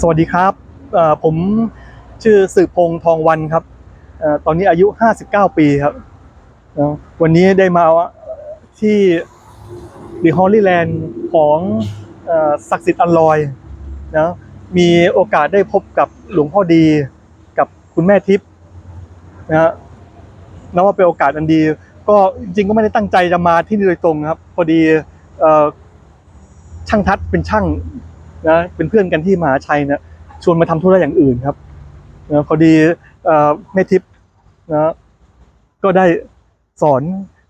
สวัสดีครับผมชื่อสืบพงษ์ทองวันครับอตอนนี้อายุ 59 ปีครับ วันนี้ได้มาที่ดีฮอลลีแลนด์ของศักดิ์สิทธิ์อัลลอยนะมีโอกาสได้พบกับหลวงพ่อดีกับคุณแม่ทิพย์นะนับว่าเป็นโอกาสอันดี ก็จริงก็ไม่ได้ตั้งใจจะมาที่นี่โดยตรงครับ พอดีอช่างทัศน์เป็นช่าง นะเป็นเพื่อนกันที่มหาชัยเนี่ยชวนมาทำธุระอย่างอื่นครับนะพอดีเอ่อแม่ทิพย์นะก็ได้สอน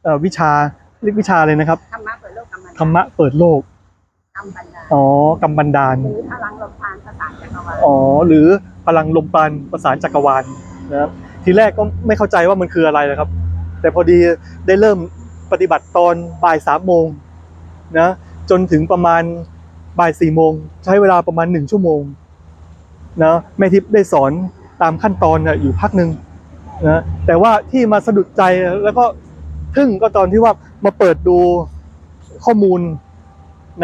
เอ่อวิชาเรียกวิชาเลยนะครับธรรมะเปิดโลกกรรมธรรมะเปิดโลกกรรมบันดาลอ๋อกำบันดาลหรือพลังลมพานประสานจักรวาลอ๋อหรือพลังลมปราณประสานจักรวาลนะครับทีแรกก็ไม่เข้าใจว่ามันคืออะไรนะครับ แต่พอดีได้เริ่มปฏิบัติตอนบ่ายสามโมงนะจนถึงประมาณ บ่ายสี่โมงใช้เวลาประมาณหนึ่งชั่วโมงนะแม่ทิพย์ได้สอนตามขั้นตอนอยู่พักหนึ่งนะแต่ว่าที่มาสะดุดใจแล้วก็ทึ่งก็ตอนที่ว่ามาเปิดดูข้อมูล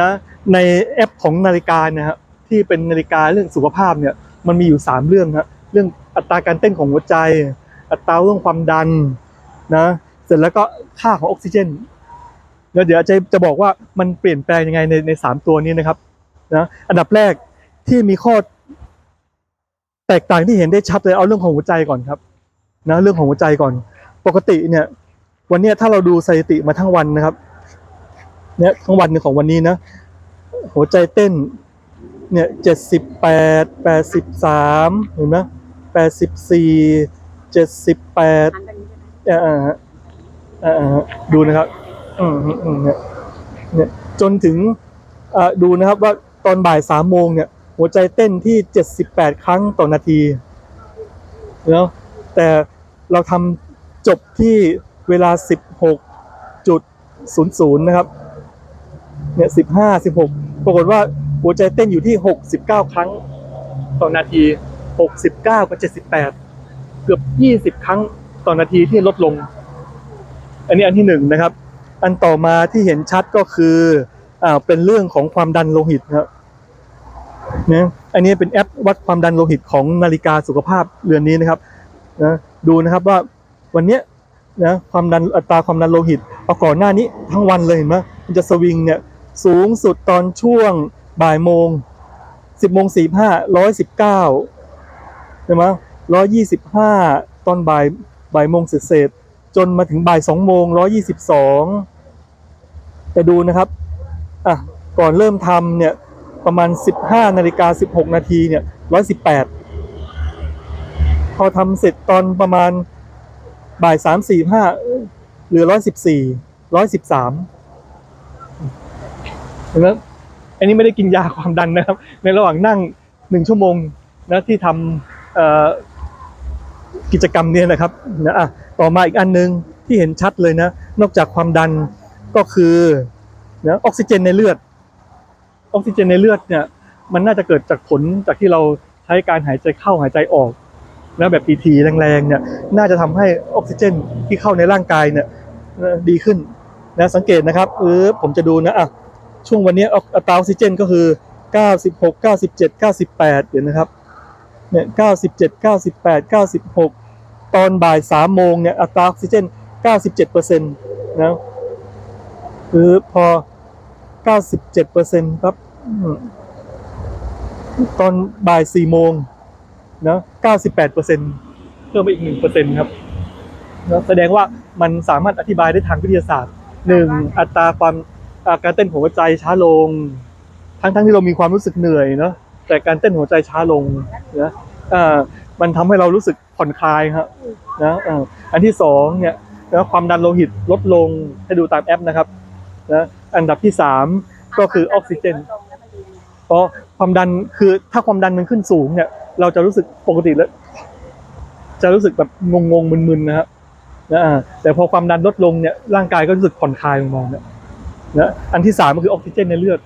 นะในแอปของนาฬิกานี่ยฮะที่เป็นนาฬิกาเรื่องสุขภาพเนี่ยมันมีอยู่สามเรื่องฮะเรื่องอัตราการเต้นของหัวใจ อัตราเรื่องความดันนะเสร็จแล้วก็ค่าของออกซิเจน เดี๋ยวจะจะบอกว่ามันเปลี่ยนแปลงยังไงในในสามตัวนี้นะครับนะอันดับแรกที่มีข้อ แตกต่างที่เห็นได้ชัดเลยเอาเรื่องของหัวใจก่อนครับ นะเรื่องของหัวใจก่อน ปกติเนี่ย วันเนี้ยถ้าเราดูสถิติมาทั้งวันนะครับ เนี่ยทั้งวันเนี่ยของวันนี้นะหัวใจเต้น เนี่ยเจ็ดสิบแปดแปดสิบสามเห็นไหมแปดสิบสี่เจ็ดสิบแปดหันไปนี้ใช่ไหมอ่าฮะอ่าฮะดูนะครับ อืมอืมเนี่ยเนี่ยจนถึงดูนะครับว่าตอนบ่ายสามโมงเนี่ย หัวใจเต้นที่เจ็ดสิบแปดครั้งต่อนาทีเนาะแต่เราทำจบที่เวลาสิบหกจุดศูนย์ศูนย์นะครับ เนี่ยสิบห้าสิบหกปรากฏว่าหัวใจเต้นอยู่ที่หกสิบเก้าครั้งต่อนาทีหกสิบเก้ากับเจ็ดสิบแปดเกือบยี่สิบครั้งต่อนาทีที่ลดลง อันนี้อันที่หนึ่งนะครับ อันต่อมาที่เห็นชัดก็คืออ่าเป็นเรื่องของความดันโลหิตนะครับนะอันนี้เป็นแอปวัดความดันโลหิตของนาฬิกาสุขภาพเรือนนี้นะครับนะดูนะครับว่าวันเนี้ยนะความดันอัตราความดันโลหิตเอาก่อนหน้านี้ทั้งวันเลยเห็นไหมมันจะสวิงเนี่ยสูงสุดตอนช่วงบ่ายโมงสิบโมงสี่ห้าร้อยสิบเก้าใช่ไหมร้อยยี่สิบห้าตอนบ่ายบ่ายโมงเศษๆจนมาถึงบ่ายสองโมงร้อยี่สิบสอง แต่ดูนะครับอะก่อนเริ่มทำเนี่ยประมาณสิบห้านาฬิกาสิบหกนาทีเนี่ยร้อยสิบแปดพอทำเสร็จตอนประมาณบ่ายสามสี่ห้าเหลือร้อยสิบสี่ร้อยสิบสามเห็นไหมอันนี้ไม่ได้กินยาความดันนะครับ ในระหว่างนั่งหนึ่งชั่วโมงนะที่ทำกิจกรรมเนี่ยนะครับนะอะต่อมาอีกอันหนึงที่เห็นชัดเลยนะ นอกจากความดัน ก็คือเนะออกซิเจนในเลือด ออกซิเจนในเลือดเนี่ยมันน่าจะเกิดจากผลจากที่เราใช้การหายใจเข้าหายใจออกนะแบบปีทีแรงๆเนี่ยน่าจะทำให้ออกซิเจนที่เข้าในร่างกายเนี่ยดีขึ้นนะสังเกตนะครับเออผมจะดูนะอะช่วงวันนี้อัตราออกซิเจนก็คือ 96 97 98เดี๋ยวนะครับเนี่ยเก้าสิบเจ็ดเก้าสิบแปดเก้าสิบหกตอนบ่ายสามโมงเนี่ยอัตราออกซิเจนเก้าสิบเจ็ดเปอร์เซ็นต์นะ คือพอเก้าสิบเจ็ดเปอร์เซ็นต์ครับ ตอนบ่ายสี่โมงนะเก้าสิบแปดเปอร์เซ็นต์เพิ่มไปอีกหนึ่งเปอร์เซ็นต์ครับนะแสดงว่ามันสามารถอธิบายได้ทางวิทยาศาสตร์หนึ่งอัตราความอาการเต้นของหัวใจช้าลง ทั้งที่เรามีความรู้สึกเหนื่อยเนาะแต่การเต้นหัวใจช้าลงนะอ่ามันทำให้เรารู้สึกผ่อนคลายครับนะอ่าอันที่สองเนี่ยนะความดันโลหิตลดลงให้ดูตามแอปนะครับ นะอันดับที่สามก็คือออกซิเจนเพราะความดันคือถ้าความดันมันขึ้นสูงเนี่ย เราจะรู้สึกปกติแล้ว จะรู้สึกแบบงงๆมึนๆนะครับนะอ่าแต่พอความดันลดลงเนี่ยร่างกายก็รู้สึกผ่อนคลายลงมาเนี่ยนะอันที่สามก็คือออกซิเจนในเลือด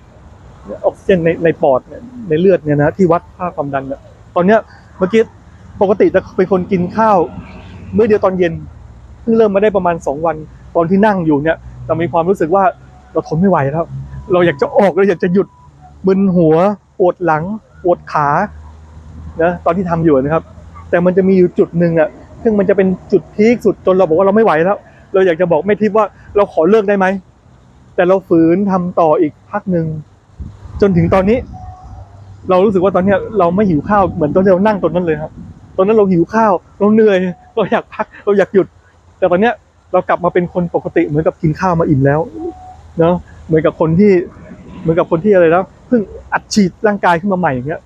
ออกซิเจนในในปอดเนี่ยในเลือดเนี่ยนะที่วัดค่าความดันเนี่ยตอนเนี้ยเมื่อกี้ปกติจะเป็นคนกินข้าวมื้อเดียวตอนเย็นเพิ่งเริ่มมาได้ประมาณสองวัน ตอนที่นั่งอยู่เนี่ยเรามีความรู้สึกว่า เราทนไม่ไหวแล้ว เราอยากจะออกเราอยากจะหยุดมึนหัวปวดหลังปวดขานะตอนที่ทำอยู่นะครับ แต่มันจะมีอยู่จุดหนึ่งอะซึ่งมันจะเป็นจุดพีคสุดจนเราบอกว่าเราไม่ไหวแล้ว เราอยากจะบอกแม่ทิพว่าเราขอเลิกได้ไหมแต่เราฝืนทำต่ออีกพักหนึ่งจนถึงตอนนี้ เรารู้สึกว่าตอนนี้เราไม่หิวข้าวเหมือนตอนที่เรานั่งตรงนั้นเลยครับ ตอนนั้นเราหิวข้าวเราเหนื่อยเราอยากพักเราอยากหยุด แต่ตอนเนี้ยเรากลับมาเป็นคนปกติเหมือนกับกินข้าวมาอิ่มแล้ว เนาะเหมือนกับคนที่เหมือนกับคนที่อะไรแล้วเพิ่งอัดฉีดร่างกายขึ้นมาใหม่อย่างเงี้ย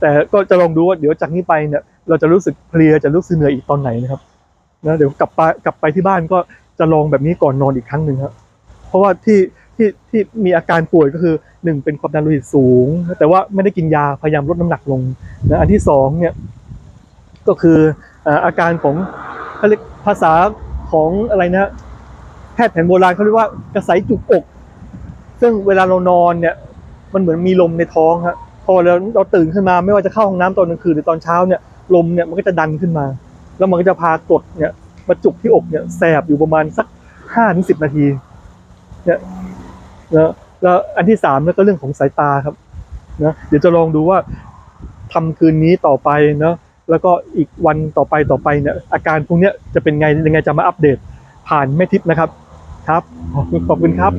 แต่ก็จะลองดูว่าเดี๋ยวจากนี้ไปเนี่ยเราจะรู้สึกเพลียจะรู้สึกเหนื่อยอีกตอนไหนนะครับนะเดี๋ยวกลับไปกลับไปที่บ้านก็จะลองแบบนี้ก่อนนอนอีกครั้งหนึ่งครับเพราะว่าที่ที่ที่มีอาการป่วยก็คือหนึ่งเป็นความดันโลหิตสูง แต่ว่าไม่ได้กินยาพยายามลดน้ำหนักลงนะอันที่สองเนี่ยก็คืออาการของภาษาของอะไรนะ ทย์แผนโบราณเขาเรียกว่ากระสายจุกอก ซึ่งเวลาเรานอนเนี่ย มันเหมือนมีลมในท้องฮะพอเราเราตื่นขึ้นมาไม่ว่าจะเข้าห้องน้ำตอนกลางคืนหรือตอนเช้าเนี่ยลมเนี่ยมันก็จะดันขึ้นมา แล้วมันก็จะพากดเนี่ยมาจุกที่อกเนี่ยแสบอยู่ประมาณสักห้าถึงสิบนาทีเนี่ยนะแล้วอันที่สามก็เรื่องของสายตาครับนะเดี๋ยวจะลองดูว่าทำคืนนี้ต่อไปเนาะแล้วก็อีกวันต่อไปต่อไปเนี่ยอาการพวกเนี้ยจะเป็นไงยังไงจะมาอัปเดตผ่านแม่ทิพย์นะครับ ครับขอบคุณครับ